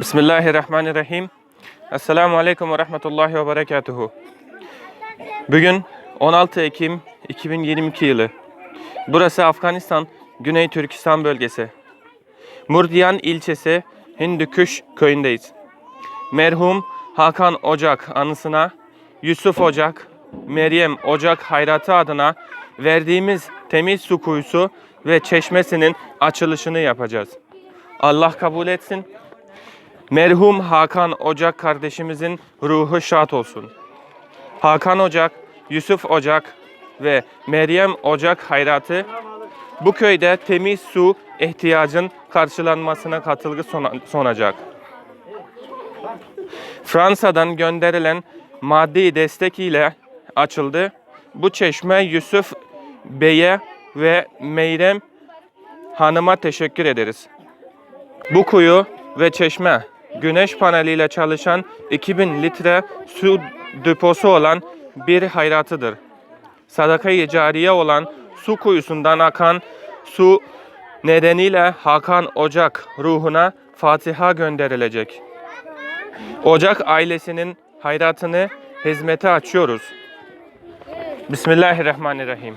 Bismillahirrahmanirrahim. Esselamu Aleyküm ve Rahmetullahi ve Berekatuhu. Bugün 16 Ekim 2022 yılı. Burası Afganistan, Güney Türkistan bölgesi. Murdiyan ilçesi Hindüküş köyündeyiz. Merhum Hakan Ocak anısına Yusuf Ocak, Meryem Ocak hayratı adına verdiğimiz temiz su kuyusu ve çeşmesinin açılışını yapacağız. Allah kabul etsin. Merhum Hakan Ocak kardeşimizin ruhu şad olsun. Hakan Ocak, Yusuf Ocak ve Meryem Ocak hayratı bu köyde temiz su ihtiyacın karşılanmasına sona- sunacak. Fransa'dan gönderilen maddi destek ile açıldı. Bu çeşme Yusuf Bey'e ve Meyrem Hanım'a teşekkür ederiz. Bu kuyu ve çeşme güneş paneliyle çalışan 2000 litre su deposu olan bir hayratıdır. Sadaka-i cariye olan su kuyusundan akan su nedeniyle Hakan Ocak ruhuna Fatiha gönderilecek. Ocak ailesinin hayratını hizmete açıyoruz. Bismillahirrahmanirrahim.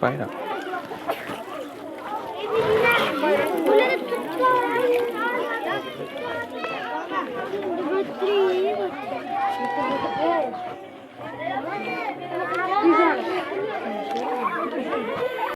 Bayram. Bayram.